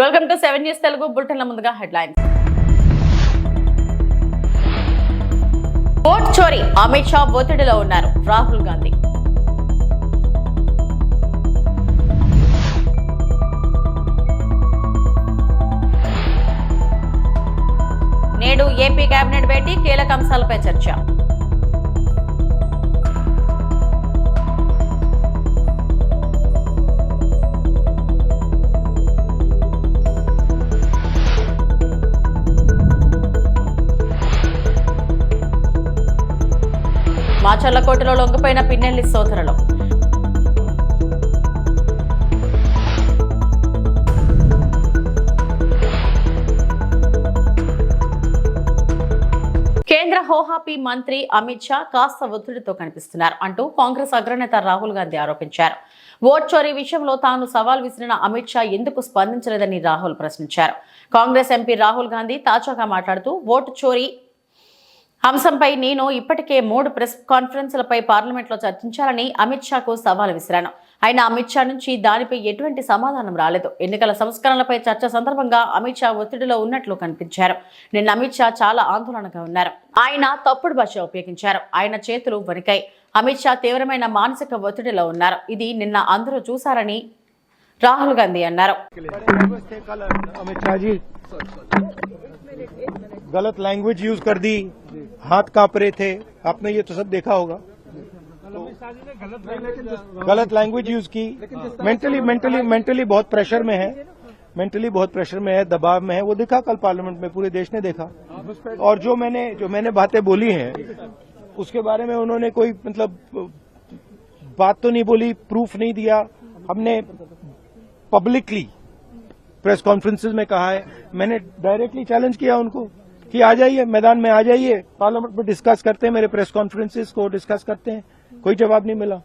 Welcome to seven news Telugu బులెటిన్ల ముందుగా headlines. Vote చోరీ అమిత్ షా ఒత్తిడిలో ఉన్నారు రాహుల్ గాంధీ. నేడు ఏపీ కేబినెట్ భేటీ కీలక అంశాలపై చర్చ. మాచర్లకోటలో లొంగిపోయిన పిన్నెల్లి సోదరులు. కేంద్ర హోహాపీ మంత్రి అమిత్ షా కాస్త ఒత్తిడితో కనిపిస్తున్నారు అంటూ కాంగ్రెస్ అగ్రనేత రాహుల్ గాంధీ ఆరోపించారు. ఓట్ చోరీ విషయంలో తాను సవాల్ విసిరిన అమిత్ షా ఎందుకు స్పందించలేదని రాహుల్ ప్రశ్నించారు. కాంగ్రెస్ ఎంపీ రాహుల్ గాంధీ తాజాగా మాట్లాడుతూ ఓటు చోరీ అంశంపై నేను ఇప్పటికే మూడు ప్రెస్ కాన్ఫరెన్సులపై పార్లమెంట్లో చర్చించాలని అమిత్ షాకు సవాల్ విసిరాను అయినా అమిత్ షా నుంచి దానిపై ఎటువంటి సమాధానం రాలేదు ఎన్నికల సంస్కరణలపై చర్చ సందర్భంగా అమిత్ షా ఒత్తిడిలో ఉన్నట్లు కనిపించారు నిన్న అమిత్ షా చాలా ఆందోళనగా ఉన్నారు ఆయన తప్పుడు భాష ఉపయోగించారు ఆయన చేతులు వణికాయి అమిత్ షా తీవ్రమైన మానసిక ఒత్తిడిలో ఉన్నారు ఇది నిన్న అందరూ చూశారని రాహుల్ గాంధీ అన్నారు थे कल अमित शाह जी गलत लैंग्वेज यूज कर दी हाथ काँप रहे थे। आपने ये तो सब देखा होगा। गलत लैंग्वेज यूज़ की। मेंटली मेंटली मेंटली बहुत प्रेशर में है। मेंटली बहुत प्रेशर में है, दबाव में है। वो देखा कल पार्लियामेंट में, पूरे देश ने देखा। और जो मैंने जो मैंने बातें बोली हैं, उसके बारे में उन्होंने कोई मतलब बात तो नहीं बोली प्रूफ नहीं दिया। हमने पब्लिकली प्रेस कॉन्फ्रेंसेज में कहा है। मैंने डायरेक्टली चैलेंज किया उनको। कि आ जाइए मैदान में आ जाइए पार्लियामेंट में डिस्कस करते हैं मेरे प्रेस कॉन्फ्रेंसेज को डिस्कस करते हैं कोई जवाब नहीं मिला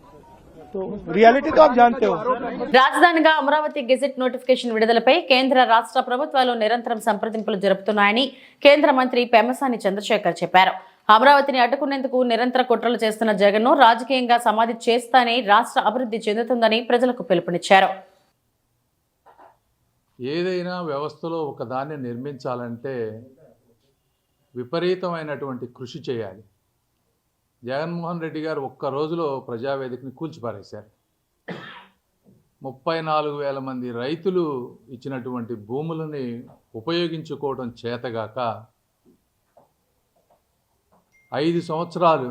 तो रियलिटी तो आप जानते हो రాజధానిగా అమరావతి గెజెట్ నోటిఫికేషన్ విడుదలపై కేంద్ర రాష్ట్ర ప్రభుత్వాలు నిరంతరం సంప్రదింపులు జరుపుతున్నాయని కేంద్ర మంత్రి పెమ్మసాని చంద్రశేఖర్ చెప్పారు అమరావతిని అడ్డుకునేందుకు నిరంతర కుట్రలు చేస్తున్న జగన్ను రాజకీయంగా సమాధి చేస్తానే రాష్ట్ర అభివృద్ధి చెందుతుందని ప్రజలకు పిలుపునిచ్చారు ఏదైనా వ్యవస్థలో ఒక దాన్ని నిర్మించాలంటే విపరీతమైనటువంటి కృషి చేయాలి. జగన్మోహన్ రెడ్డి గారు ఒక్క రోజులో ప్రజావేదికని కూల్చిపారేశారు. ముప్పై నాలుగు వేల మంది రైతులు ఇచ్చినటువంటి భూములని ఉపయోగించుకోవడం చేతగాక ఐదు సంవత్సరాలు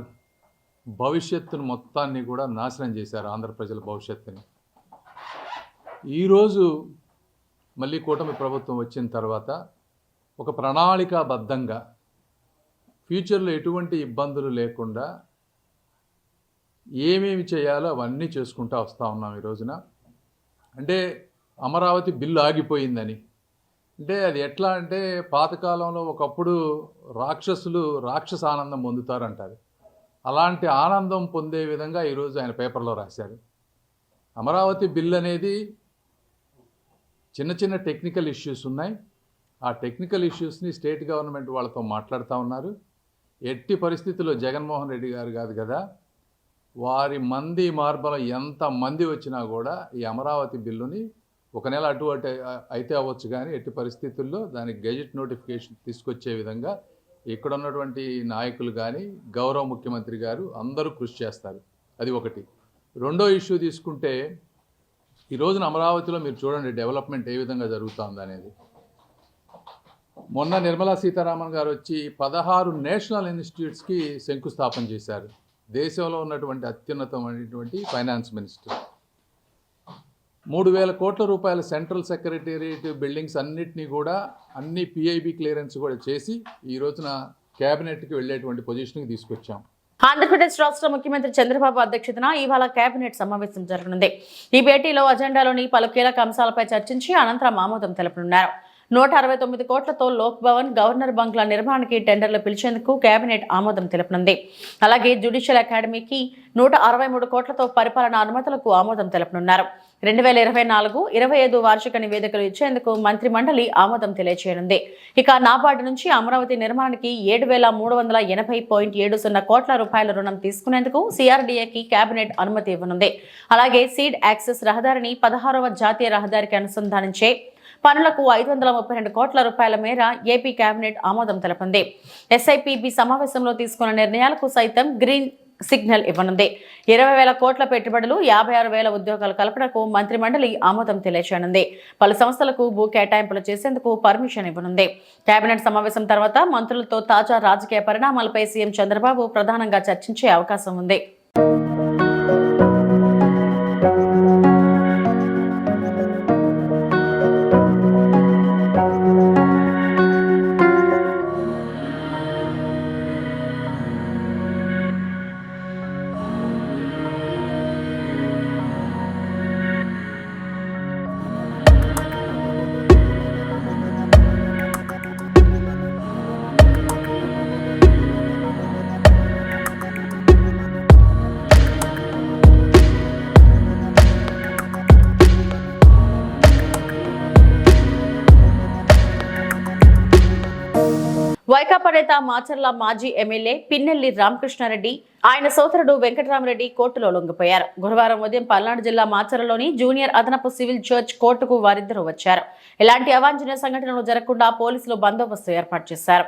భవిష్యత్తును మొత్తాన్ని కూడా నాశనం చేశారు ఆంధ్ర ప్రజల భవిష్యత్తుని. ఈరోజు మళ్ళీ కూటమి ప్రభుత్వం వచ్చిన తర్వాత ఒక ప్రణాళికాబద్ధంగా ఫ్యూచర్లో ఎటువంటి ఇబ్బందులు లేకుండా ఏమేమి చేయాలో అవన్నీ చేసుకుంటూ వస్తూ ఉన్నాం ఈ రోజున. అంటే అమరావతి బిల్లు ఆగిపోయిందని. అంటే అది ఎట్లా అంటే పాతకాలంలో ఒకప్పుడు రాక్షసులు రాక్షస ఆనందం పొందుతారంటారు. అలాంటి ఆనందం పొందే విధంగా ఈరోజు ఆయన పేపర్లో రాశారు. అమరావతి బిల్ అనేది చిన్న చిన్న టెక్నికల్ ఇష్యూస్ ఉన్నాయి. ఆ టెక్నికల్ ఇష్యూస్ని స్టేట్ గవర్నమెంట్ వాళ్ళతో మాట్లాడుతూ ఉన్నారు. ఎట్టి పరిస్థితుల్లో జగన్మోహన్ రెడ్డి గారు కాదు కదా వారి మంది మార్బలం ఎంత మంది వచ్చినా కూడా ఈ అమరావతి బిల్లుని ఒక నెల అటు అటు అయితే అవ్వచ్చు కానీ ఎట్టి పరిస్థితుల్లో దానికి గెజెట్ నోటిఫికేషన్ తీసుకొచ్చే విధంగా ఇక్కడ ఉన్నటువంటి నాయకులు కానీ గౌరవ ముఖ్యమంత్రి గారు అందరూ కృషి చేస్తారు. అది ఒకటి. రెండో ఇష్యూ తీసుకుంటే ఈ రోజున అమరావతిలో మీరు చూడండి డెవలప్మెంట్ ఏ విధంగా జరుగుతుంది అనేది మొన్న నిర్మలా సీతారామన్ గారు వచ్చి పదహారు నేషనల్ ఇన్స్టిట్యూట్స్కి శంకుస్థాపన చేశారు. దేశంలో ఉన్నటువంటి అత్యున్నతమైనటువంటి ఫైనాన్స్ మినిస్టర్. మూడు వేల కోట్ల రూపాయల సెంట్రల్ సెక్రటేరియట్ బిల్డింగ్స్ అన్నిటినీ కూడా అన్ని పిఐబి క్లియరెన్స్ కూడా చేసి ఈ రోజున క్యాబినెట్కి వెళ్ళేటువంటి పొజిషన్కి తీసుకొచ్చాం. ఆంధ్రప్రదేశ్ రాష్ట్ర ముఖ్యమంత్రి చంద్రబాబు అధ్యక్షతన ఇవాళ కేబినెట్ సమావేశం జరగనుంది. ఈ భేటీలో అజెండాలోని పలు కీలక అంశాలపై చర్చించి అనంతరం ఆమోదం తెలపనున్నారు. నూట అరవై తొమ్మిది కోట్లతో లోక్ భవన్ గవర్నర్ బంగ్లా నిర్మాణానికి టెండర్లు పిలిచేందుకు కేబినెట్ ఆమోదం తెలుపనుంది. అలాగే జ్యుడిషియల్ అకాడమీకి నూట అరవై మూడు కోట్లతో పరిపాలన అనుమతులకు ఆమోదం తెలుపనున్నారు. రెండు వేల ఇరవై నాలుగు ఇరవై ఐదు వార్షిక నివేదికలు ఇచ్చేందుకు మంత్రి మండలి ఆమోదం తెలియచేయనుంది. ఇక నాబార్డు నుంచి అమరావతి నిర్మాణానికి ఏడు వేల మూడు వందల ఎనభై పాయింట్ ఏడు సున్నా కోట్ల రూపాయల రుణం తీసుకునేందుకు సిఆర్డీఏకి కేబినెట్ అనుమతి ఇవ్వనుంది. అలాగే సీడ్ యాక్సెస్ రహదారిని పదహారవ జాతీయ రహదారికి అనుసంధానించే పనులకు ఐదు వందల ముప్పై రెండు కోట్ల రూపాయల మేర ఏపీ కేబినెట్ ఆమోదం తెలిపింది ఎస్ఐపిబి సమావేశంలో తీసుకున్న నిర్ణయాలకు సైతం గ్రీన్ సిగ్నల్ ఇవ్వనుంది. ఇరవై వేల కోట్ల పెట్టుబడులు యాభై ఆరు వేల ఉద్యోగాల కల్పనకు మంత్రి మండలి ఆమోదం తెలియచేయనుంది. పలు సంస్థలకు భూ కేటాయింపులు చేసేందుకు పర్మిషన్ ఇవ్వనుంది. కేబినెట్ సమావేశం తర్వాత మంత్రులతో తాజా రాజకీయ పరిణామాలపై సీఎం చంద్రబాబు ప్రధానంగా చర్చించే అవకాశం ఉంది. వైకాపా మాచర్ల మాజీ ఎమ్మెల్యే పిన్నెల్లి రామకృష్ణారెడ్డి ఆయన సోదరుడు వెంకటరామరెడ్డి కోర్టులో లొంగిపోయారు. గురువారం ఉదయం పల్నాడు జిల్లా మాచర్లలోని జూనియర్ అదనపు సివిల్ జడ్జ్ కోర్టుకు వారిద్దరూ వచ్చారు. ఎలాంటి అవాంఛనీయ సంఘటనలు జరగకుండా పోలీసులు బందోబస్తు ఏర్పాటు చేశారు.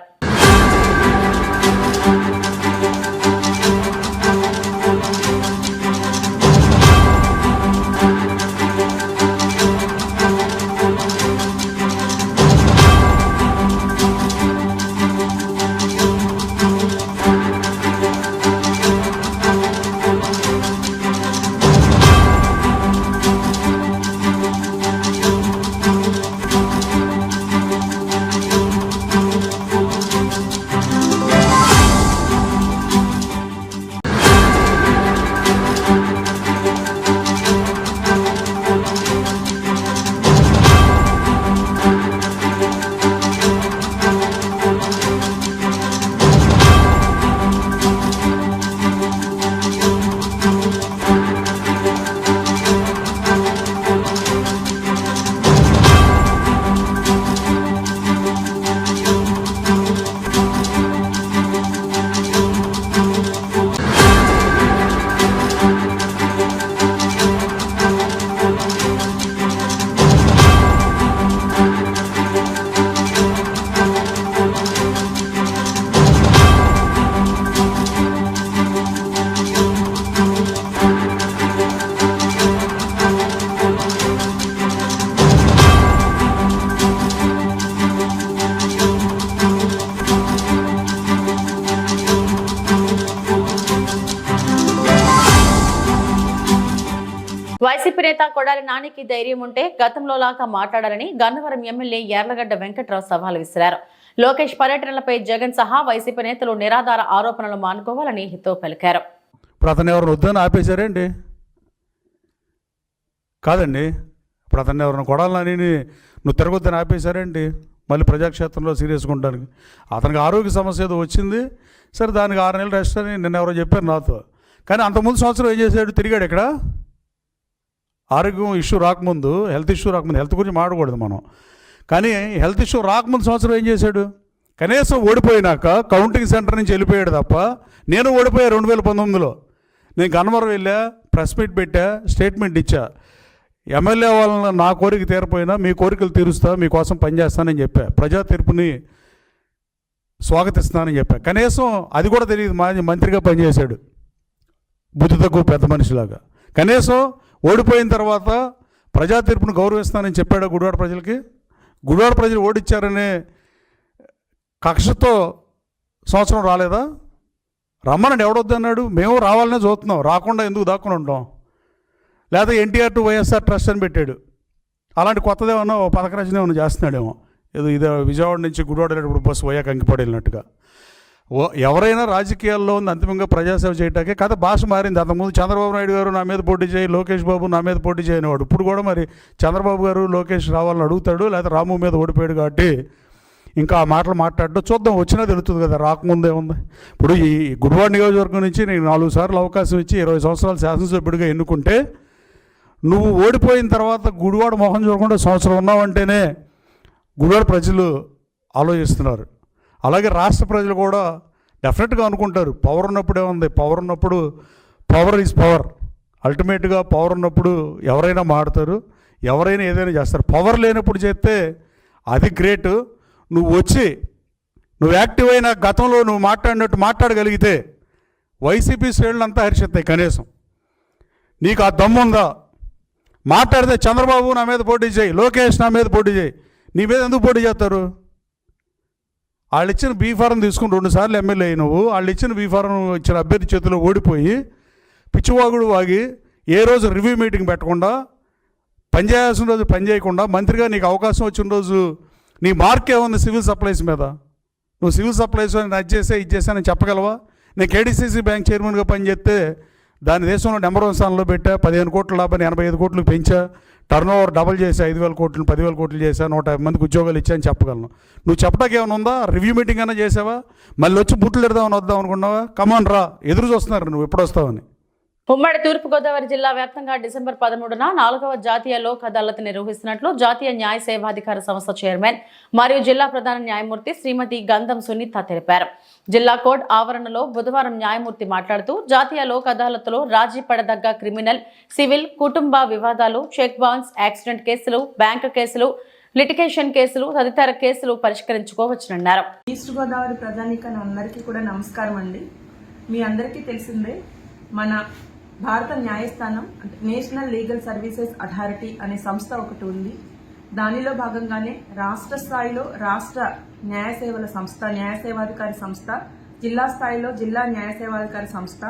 వైసీపీ నేత కొడాలి నానికి ధైర్యం ఉంటే గతంలో లాగా మాట్లాడాలని గన్నవరం ఎమ్మెల్యే యార్లగడ్డ వెంకట్రావు సవాల్ విసిరారు. లోకేష్ పర్యటనలపై జగన్ సహా వైసీపీ నేతలు నిరాధార ఆరోపణలు మానుకోవాలని హితో పలికారు. ఇప్పుడు అతను ఎవరిని వద్దని ఆపేశారండి కాదండి. ఇప్పుడు అతన్ని ఎవరిని కొడాలని నువ్వు తిరగొద్దని ఆపేశారండి మళ్ళీ ప్రజాక్షేత్రంలో సీరియస్గా ఉండడానికి అతనికి ఆరోగ్య సమస్య ఏదో వచ్చింది. సరే దానికి ఆరు నెలలు రెస్ట్ అని నిన్న ఎవరో చెప్పారు నాతో. కానీ అంతకుముందు సంవత్సరం ఏం చేశాడు? తిరిగాడు ఇక్కడ ఆరోగ్యం ఇష్యూ రాకముందు హెల్త్ ఇష్యూ రాకముందు హెల్త్ గురించి మాడకూడదు మనం. కానీ హెల్త్ ఇష్యూ రాకముందు సంవత్సరం ఏం చేశాడు? కనీసం ఓడిపోయినాక కౌంటింగ్ సెంటర్ నుంచి వెళ్ళిపోయాడు తప్ప నేను ఓడిపోయా రెండు వేల పంతొమ్మిదిలో. నేను గన్నవరం వెళ్ళా ప్రెస్ మీట్ పెట్టా స్టేట్మెంట్ ఇచ్చా. ఎమ్మెల్యే వాళ్ళ నా కోరిక తీరపోయినా మీ కోరికలు తీరుస్తా మీకోసం పనిచేస్తానని చెప్పా. ప్రజా తీర్పుని స్వాగతిస్తానని చెప్పా. కనీసం అది కూడా తెలియదు మా మంత్రిగా పనిచేశాడు. బుద్ధి తక్కువ పెద్ద మనిషిలాగా. కనీసం ఓడిపోయిన తర్వాత ప్రజా తీర్పును గౌరవిస్తానని చెప్పాడు గుడివాడ ప్రజలకి? గుడివాడ ప్రజలు ఓడిచ్చారనే కక్షతో సంవత్సరం రాలేదా? రమ్మనండి ఎవడొద్దన్నాడు మేము రావాలనే చూస్తున్నాం రాకుండా ఎందుకు దాక్కుని ఉంటాం లేదా ఎన్టీఆర్ టు వైఎస్ఆర్ ట్రస్ట్ అని పెట్టాడు. అలాంటి కొత్తదేమన్నా ఓ పథక రచన ఏమన్నా చేస్తున్నాడేమో. ఏదో ఇదే విజయవాడ నుంచి గుడివాడ వెళ్ళేటప్పుడు బస్సు పోయా అంకిపడి వెళ్ళినట్టుగా ఎవరైనా రాజకీయాల్లో ఉంది అంతిమంగా ప్రజాసేవ చేయటాకే కథ భాష మారింది. అంతకుముందు చంద్రబాబు నాయుడు గారు నా మీద పోటీ చేయి లోకేష్ బాబు నా మీద పోటీ చేయనివాడు. ఇప్పుడు కూడా మరి చంద్రబాబు గారు లోకేష్ రావాలని అడుగుతాడు లేకపోతే రాము మీద ఓడిపోయాడు కాబట్టి ఇంకా ఆ మాటలు మాట్లాడటం చూద్దాం. వచ్చినా తెలుస్తుంది కదా రాకముందే ఉంది. ఇప్పుడు ఈ గుడివాడ నియోజకవర్గం నుంచి నేను నాలుగు సార్లు అవకాశం ఇచ్చి ఇరవై సంవత్సరాలు శాసనసభ్యుడిగా ఎన్నుకుంటే నువ్వు ఓడిపోయిన తర్వాత గుడివాడ మొహం చూడకుండా సంవత్సరం ఉన్నావంటేనే గుడివాడ ప్రజలు ఆలోచిస్తున్నారు. అలాగే రాష్ట్ర ప్రజలు కూడా డెఫినెట్గా అనుకుంటారు పవర్ ఉన్నప్పుడే ఉంది పవర్ ఉన్నప్పుడు పవర్ ఈజ్ పవర్ అల్టిమేట్గా పవర్ ఉన్నప్పుడు ఎవరైనా మాడతారు ఎవరైనా ఏదైనా చేస్తారు. పవర్ లేనప్పుడు చేస్తే అది గ్రేట్ నువ్వు వచ్చి నువ్వు యాక్టివ్ అయిన గతంలో నువ్వు మాట్లాడినట్టు మాట్లాడగలిగితే వైసీపీ శ్రేణులు అంతా హర్షిస్తాయి కనీసం. నీకు ఆ దమ్ముందా మాట్లాడితే చంద్రబాబు నా మీద పోటీ చేయి లోకేష్ నా మీద పోటీ చేయి. నీ మీద ఎందుకు పోటీ చేస్తారు? వాళ్ళు ఇచ్చిన బీ ఫారం తీసుకుని రెండుసార్లు ఎమ్మెల్యే అయి నువ్వు వాళ్ళు ఇచ్చిన బీ ఫారం ఇచ్చిన అభ్యర్థి చేతిలో ఓడిపోయి పిచ్చివాగుడు వాగి ఏ రోజు రివ్యూ మీటింగ్ పెట్టకుండా పనిచేయాల్సిన రోజు పని చేయకుండా మంత్రిగా నీకు అవకాశం వచ్చిన రోజు నీ మార్క్ ఏముంది సివిల్ సప్లైస్ మీద? నువ్వు సివిల్ సప్లైస్ అని అది చేసే ఇది చేసానని చెప్పగలవా? నేను కేడీసీసీ బ్యాంక్ చైర్మన్గా పనిచేస్తే దాని దేశంలో నెంబర్ వన్ స్థానంలో పెట్టా పదిహేను కోట్ల లాభాన్ని ఎనభై ఐదు కోట్లు పెంచా టర్న్ ఓవర్ డబల్ చేసి ఐదు వేల కోట్లు పదివేల కోట్లు చేసా నూట యాభై మందికి ఉద్యోగాలు ఇచ్చా అని చెప్పగలను. నువ్వు చెప్పడానికి ఏమైనా ఉందా? రివ్యూ మీటింగ్ అయినా చేసావా? మళ్ళీ వచ్చి బుట్లు ఎడదామని వద్దాం అనుకున్నావా? కమాన్ రా ఎదురు చూస్తున్నారు నువ్వు ఎప్పుడు వస్తావని. ఉమ్మడి తూర్పుగోదావరి జిల్లా వ్యాప్తంగా డిసెంబర్ పదమూడున నాలుగవ జాతీయ లోక్ అదాలత్ నిర్వహిస్తున్నట్లు జాతీయ న్యాయ సేవాధికార సంస్థ చైర్మన్ మరియు జిల్లా ప్రధాన న్యాయమూర్తి శ్రీమతి గంధం సునీత తెలిపారు. జిల్లా కోర్టు ఆవరణలో బుధవారం న్యాయమూర్తి మాట్లాడుతూ జాతీయ లోక్ అదాలత్లో రాజీ పడదగ్గ క్రిమినల్ సివిల్ కుటుంబ వివాదాలు చెక్ బౌన్స్ యాక్సిడెంట్ కేసులు బ్యాంకు కేసులు లిటిగేషన్ కేసులు తదితర కేసులు పరిష్కరించుకోవచ్చునన్నారు. ఈస్ట్ గోదావరి ప్రజానీకన్ అందరికీ కూడా నమస్కారం అండి. మీ అందరికీ తెలిసిందే మన భారత న్యాయస్థానం అంటే నేషనల్ లీగల్ సర్వీసెస్ అథారిటీ అనే సంస్థ ఒకటి ఉంది. దానిలో భాగంగానే రాష్ట్ర స్థాయిలో రాష్ట్ర న్యాయ సేవల సంస్థ న్యాయ సేవాధికారి సంస్థ జిల్లా స్థాయిలో జిల్లా న్యాయ సేవాధికారి సంస్థ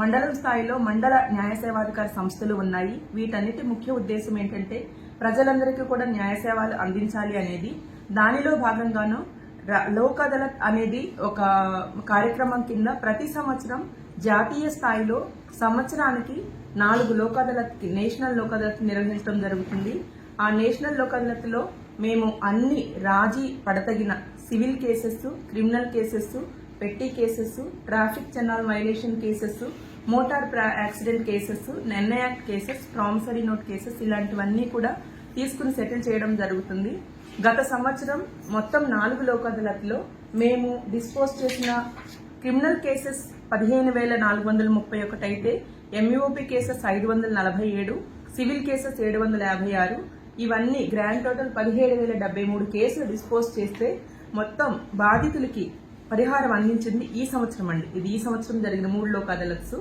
మండలం స్థాయిలో మండల న్యాయ సేవాధికారి సంస్థలు ఉన్నాయి. వీటన్నిటి ముఖ్య ఉద్దేశం ఏంటంటే ప్రజలందరికీ కూడా న్యాయ సేవలు అందించాలి అనేది. దానిలో భాగంగాను లోక్ అదాలత్ అనేది ఒక కార్యక్రమం కింద ప్రతి సంవత్సరం జాతీయ స్థాయిలో సంవత్సరానికి నాలుగు లోక్ అదాలత్ నేషనల్ లోక్ అదాలత్ నిర్వహించడం జరుగుతుంది. ఆ నేషనల్ లోక్ మేము అన్ని రాజీ పడతగిన civil cases criminal cases petty cases traffic చన్నాల్ violation cases motor ప్రా- accident cases NI act cases promissory note cases ఇలాంటివన్నీ కూడా తీసుకుని సెటిల్ చేయడం జరుగుతుంది. గత సంవత్సరం మొత్తం నాలుగు లోక్ అదాలత్లో మేము డిస్పోజ్ చేసిన క్రిమినల్ కేసెస్ పదిహేను వేల నాలుగు వందల ముప్పై ఒకటి అయితే ఎంయూఓపీ కేసెస్ ఐదు వందల నలభై ఏడు సివిల్ కేసెస్ ఏడు వందల యాభై ఆరు. ఇవన్నీ గ్రాండ్ టోటల్ పదిహేడు వేల డెబ్బై మూడు కేసులు డిస్పోజ్ చేస్తే మొత్తం బాధితులకి పరిహారం అందించింది ఈ సంవత్సరం అండి. ఇది ఈ సంవత్సరం జరిగిన మూడు లోక్ అదాలత్స్.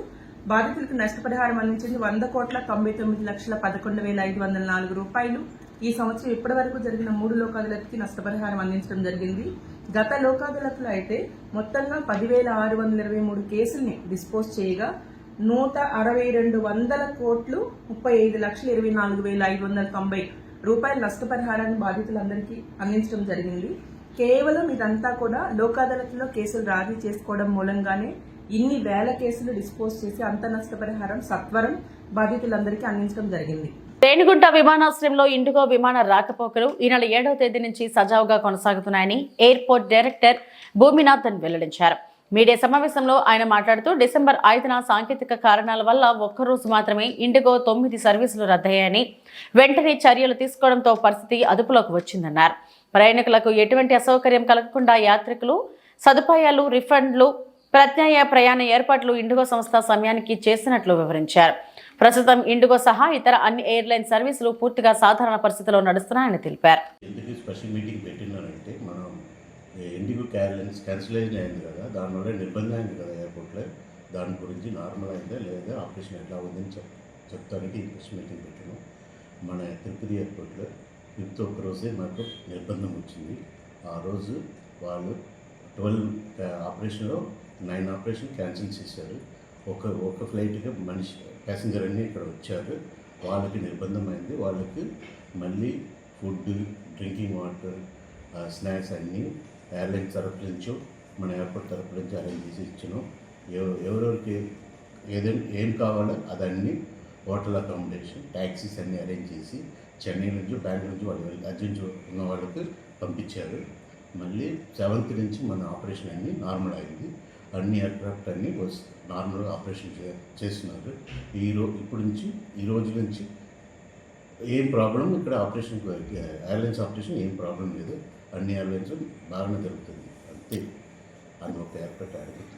బాధితులకు నష్టపరిహారం అందించింది వంద కోట్ల తొంభై తొమ్మిది లక్షల పదకొండు వేల ఐదు వందల నాలుగు రూపాయలు. ఈ సంవత్సరం ఇప్పటి వరకు జరిగిన మూడు లోక్ అదాలత్కి నష్టపరిహారం అందించడం జరిగింది. గత లోక్ అయితే మొత్తంగా పదివేల ఆరు వందల ఇరవై మూడు కేసుల్ని డిస్పోజ్ చేయగా నూట అరవై రెండు వందల కోట్లు ముప్పై ఐదు లక్షల ఇరవై నాలుగు వేల ఐదు వందల తొంభై రూపాయల నష్టపరిహారాన్ని బాధితులందరికీ అందించడం జరిగింది. కేవలం ఇదంతా కూడా లోక్ అదాలత్లో కేసులు రాజీ చేసుకోవడం మూలంగానే ఇన్ని వేల కేసులు డిస్పోజ్ చేసి అంత నష్టపరిహారం సత్వరం బాధితులందరికీ అందించడం జరిగింది. రేణిగుంట విమానాశ్రయంలో ఇండిగో విమాన రాకపోకలు ఈ నెల ఏడవ తేదీ నుంచి సజావుగా కొనసాగుతున్నాయని ఎయిర్పోర్ట్ డైరెక్టర్ భూమినాథన్ వెల్లడించారు. మీడియా సమావేశంలో ఆయన మాట్లాడుతూ డిసెంబర్ ఐదున సాంకేతిక కారణాల వల్ల ఒక్కరోజు మాత్రమే ఇండిగో తొమ్మిది సర్వీసులు రద్దయ్యాయని వెంటనే చర్యలు తీసుకోవడంతో పరిస్థితి అదుపులోకి వచ్చిందన్నారు. ప్రయాణికులకు ఎటువంటి అసౌకర్యం కలగకుండా యాత్రికులు సదుపాయాలు రిఫండ్లు ప్రత్యాయ ప్రయాణ ఏర్పాట్లు ఇండిగో సంస్థ సమయానికి చేసినట్లు వివరించారు. ప్రస్తుతం ఇండిగో సహా ఇతర అన్ని ఎయిర్లైన్ సర్వీసులు పూర్తిగా సాధారణ పరిస్థితిలో నడుస్తున్నాయని తెలిపారు. ఎందుకు స్పెషల్ మీటింగ్ పెట్టినారంటే మనం ఇండిగో క్యారెన్స్ క్యాన్సిలేషన్ అయింది కదా దానివల్ల నిబంధన అయింది కదా ఎయిర్పోర్ట్లో. దాని గురించి నార్మల్ అయిందా లేదా ఆపరేషన్ ఎట్లా ఉందని చెప్ చెప్తానికి ఇంట్రెస్ట్ మీటింగ్ పెట్టాను. మన తిరుపతి ఎయిర్పోర్ట్లో ఫిఫ్త్ ఒక రోజే మాకు నిర్బంధం వచ్చింది. ఆ రోజు వాళ్ళు ట్వెల్వ్ ఆపరేషన్లో నైన్ ఆపరేషన్ క్యాన్సిల్ చేశారు. ఒక ఒక ఫ్లైట్గా మనిషి ప్యాసింజర్ అన్నీ ఇక్కడ వచ్చారు. వాళ్ళకి నిర్బంధం వాళ్ళకి మళ్ళీ ఫుడ్ డ్రింకింగ్ వాటర్ స్నాక్స్ అన్నీ ఎయిర్లైన్ తరపు నుంచో మన ఎయిర్పోర్ట్ తరపు నుంచి అరేంజ్ చేసి ఇచ్చినాం. ఎవరెవరికి ఏదైనా ఏం కావాలో అదన్నీ హోటల్ అకామిడేషన్ ట్యాక్సీస్ అన్నీ అరేంజ్ చేసి చెన్నై నుంచి బెంగళూరు నుంచి వాళ్ళు అర్జెంట్ ఉన్న వాళ్ళకి పంపించారు. మళ్ళీ సెవెంత్ నుంచి మన ఆపరేషన్ అన్నీ నార్మల్ అయింది. అన్ని ఎయిర్క్రాఫ్ట్ అన్నీ వస్ ఆపరేషన్ చే చేస్తున్నారు. ఈ రో ఇప్పటి నుంచి ఈ రోజు నుంచి ఏం ప్రాబ్లం ఇక్కడ ఆపరేషన్ ఎయిర్లైన్స్ ఆపరేషన్ ఏం ప్రాబ్లం లేదు. అన్ని ఎయిర్లైన్స్ బాగానే జరుగుతుంది. అంతే. అని ఒక ఎయిర్క్రాఫ్ట్ యాడ్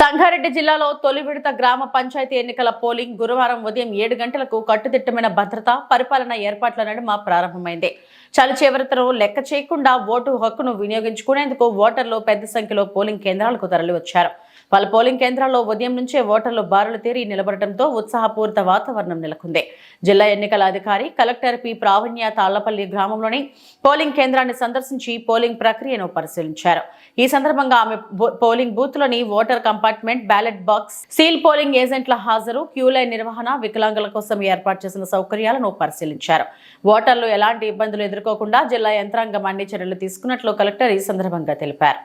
సంగారెడ్డి జిల్లాలో తొలి విడత గ్రామ పంచాయతీ ఎన్నికల పోలింగ్ గురువారం ఉదయం ఏడు గంటలకు కట్టుదిట్టమైన భద్రత పరిపాలన ఏర్పాట్ల నడుమ ప్రారంభమైంది. చలి చివరితను లెక్క చేయకుండా ఓటు హక్కును వినియోగించుకునేందుకు ఓటర్లు పెద్ద సంఖ్యలో పోలింగ్ కేంద్రాలకు తరలివచ్చారు. పలు పోలింగ్ కేంద్రాల్లో ఉదయం నుంచే ఓటర్లు బారులు తీరి నిలబడటంతో ఉత్సాహపూరిత వాతావరణం నెలకొంది. జిల్లా ఎన్నికల అధికారి కలెక్టర్ పి ప్రావణ్య తాళ్ళపల్లి గ్రామంలోని పోలింగ్ కేంద్రాన్ని సందర్శించి పోలింగ్ ప్రక్రియను పరిశీలించారు. ఈ సందర్భంగా ఆమె polling polling బూత్లోని voter compartment ballot box seal polling ఏజెంట్ల హాజరు క్యూ లైన్ నిర్వహణ వికలాంగుల కోసం ఏర్పాటు చేసిన సౌకర్యాలను పరిశీలించారు. ఓటర్లు ఎలాంటి ఇబ్బందులు ఎదుర్కోకుండా జిల్లా యంత్రాంగం అన్ని చర్యలు తీసుకున్నట్లు కలెక్టర్ ఈ సందర్భంగా తెలిపారు.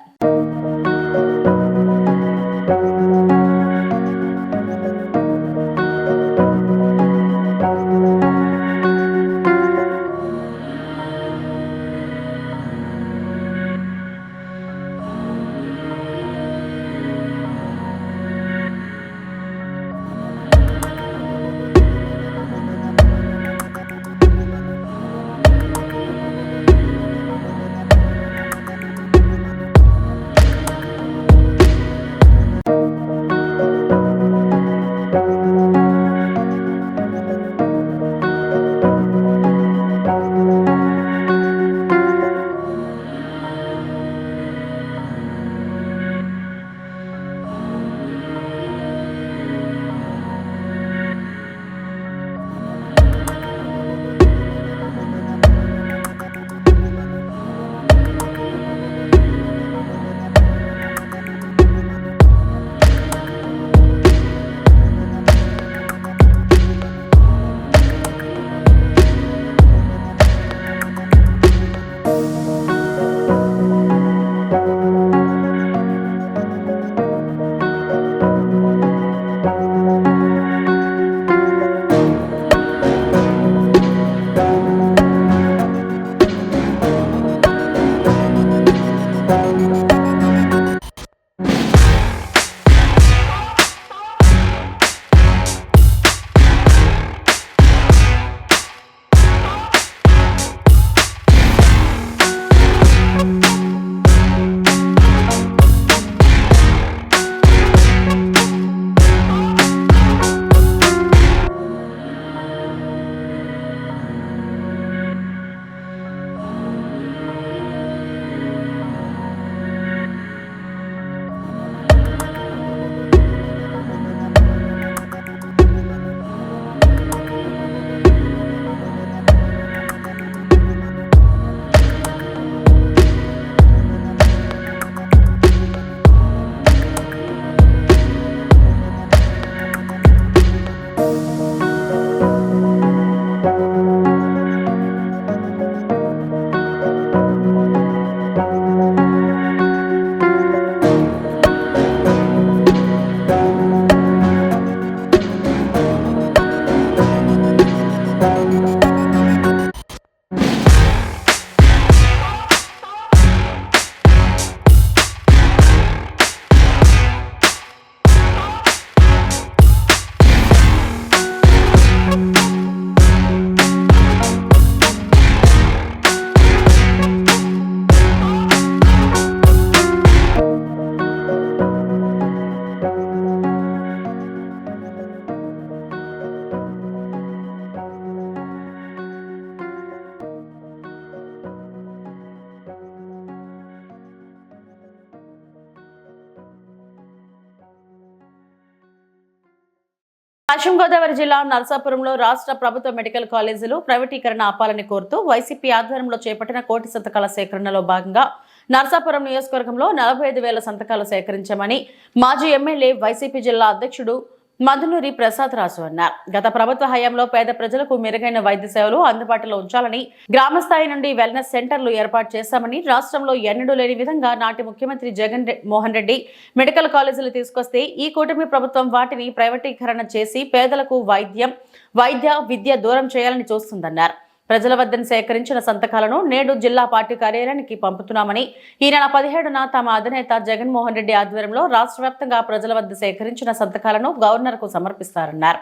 పశ్చిమ గోదావరి జిల్లా నరసాపురంలో రాష్ట్ర ప్రభుత్వ మెడికల్ కాలేజీలు ప్రైవేటీకరణ ఆపాలని కోరుతూ వైసీపీ ఆధ్వర్యంలో చేపట్టిన కోటి సంతకాల సేకరణలో భాగంగా నరసాపురం నియోజకవర్గంలో నలభై ఐదు వేల సంతకాలు సేకరించామని మాజీ ఎమ్మెల్యే వైసీపీ జిల్లా అధ్యక్షుడు మధునూరి ప్రసాద్ రాజు అన్నారు. గత ప్రభుత్వ హయాంలో పేద ప్రజలకు మెరుగైన వైద్య సేవలు అందుబాటులో ఉంచాలని గ్రామ స్థాయి నుండి వెల్నెస్ సెంటర్లు ఏర్పాటు చేశామని రాష్ట్రంలో ఎన్నడూ లేని విధంగా నాటి ముఖ్యమంత్రి జగన్ మోహన్ రెడ్డి మెడికల్ కాలేజీలు తీసుకొస్తే ఈ కూటమి ప్రభుత్వం వాటిని ప్రైవేటీకరణ చేసి పేదలకు వైద్యం వైద్య విద్య దూరం చేయాలని చూస్తుందన్నారు. ప్రజల వద్దను సేకరించిన సంతకాలను నేడు జిల్లా పార్టీ కార్యాలయానికి పంపుతున్నామని ఈ నెల పదిహేడున తమ అధినేత జగన్మోహన్ రెడ్డి ఆధ్వర్యంలో రాష్ట్ర వ్యాప్తంగా ప్రజల వద్ద సేకరించిన సంతకాలను గవర్నర్కు సమర్పిస్తారన్నారు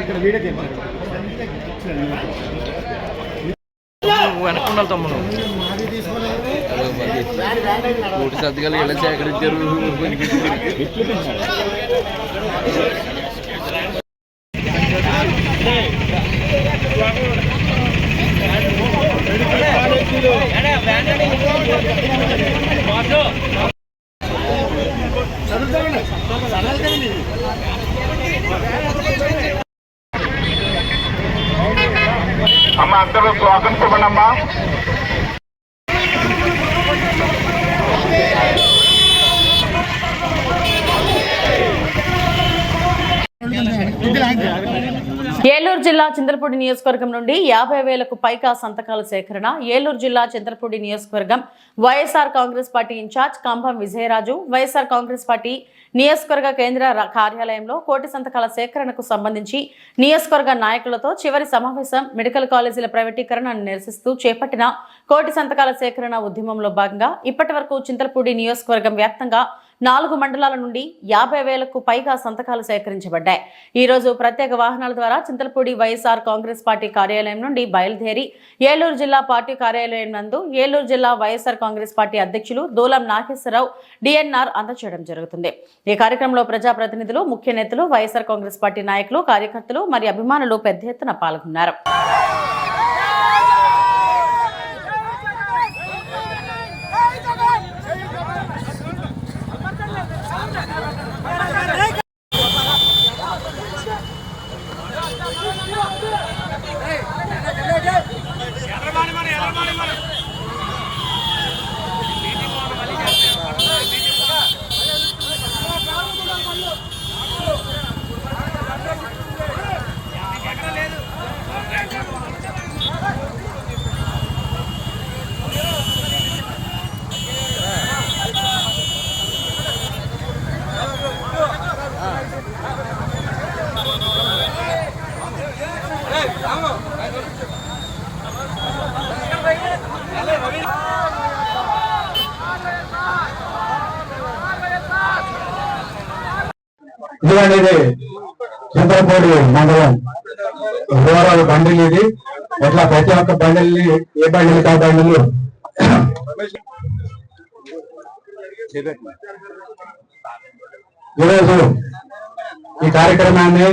ఇక్కడ వీడియో అవ్వకుండా ఇచ్చేయండి తమ్ముడు కోటి సంతకాలు ఎలా సేకరించారు అమ్మ అందరూ స్వాగతం అమ్మా. ఏలూరు జిల్లా చింతలపూడి నియోజకవర్గం నుండి యాభై వేలకు పైగా సంతకాల సేకరణ. ఏలూరు జిల్లా చింతలపూడి నియోజకవర్గం YSR Congress party incharge Kambham Vijayaraju YSR Congress party నియోజకవర్గ కేంద్ర కార్యాలయంలో కోటి సంతకాల సేకరణకు సంబంధించి నియోజకవర్గ నాయకులతో చివరి సమావేశం మెడికల్ కాలేజీల ప్రైవేటీకరణను నిరసిస్తూ చేపట్టిన కోటి సంతకాల సేకరణ ఉద్యమంలో భాగంగా ఇప్పటి వరకు చింతలపూడి నియోజకవర్గం వ్యాప్తంగా నాలుగు మండలాల నుండి యాభై వేలకు పైగా సంతకాలు సేకరించబడ్డాయి. ఈ రోజు ప్రత్యేక వాహనాల ద్వారా చింతలపూడి వైఎస్ఆర్ కాంగ్రెస్ పార్టీ కార్యాలయం నుండి బయలుదేరి ఏలూరు జిల్లా పార్టీ కార్యాలయం నందు ఏలూరు జిల్లా వైఎస్ఆర్ కాంగ్రెస్ పార్టీ అధ్యక్షులు దూలం నాగేశ్వరరావు డిఎన్ఆర్ అందజేయడం జరుగుతుంది. ఈ కార్యక్రమంలో ప్రజాప్రతినిధులు ముఖ్య నేతలు వైఎస్ఆర్ కాంగ్రెస్ పార్టీ నాయకులు కార్యకర్తలు మరియు అభిమానులు పెద్ద ఎత్తున పాల్గొన్నారు. అనేది చింతలపూడి మండలం రూరల్ బండిల్ ఇది ఇట్లా ప్రతి ఒక్క బండిల్ని ఏ బండిలు కా బండిలు. ఈరోజు ఈ కార్యక్రమాన్ని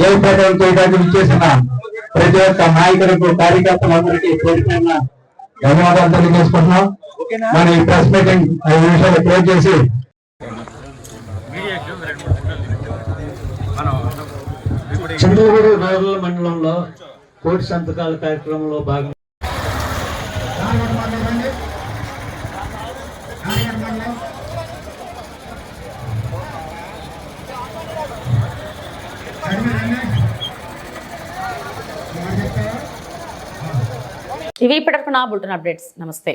జయప్రదం చేయడానికి విచ్చేసిన ప్రతి ఒక్క నాయకులకు కార్యకర్తలందరికీ పేరుపైన ధన్యవాదాలు తెలియజేసుకుంటున్నాం. మన ఈ ప్రెస్ మీటింగ్ ఐదు నిమిషాలు క్లోజ్ చేసి చంద్రగూడు రూరల్ మండలంలో కోటి సంతకాల కార్యక్రమంలో భాగంగా ఇవి ఇప్పటివరకు నా బులెటిన్ అప్డేట్స్. నమస్తే.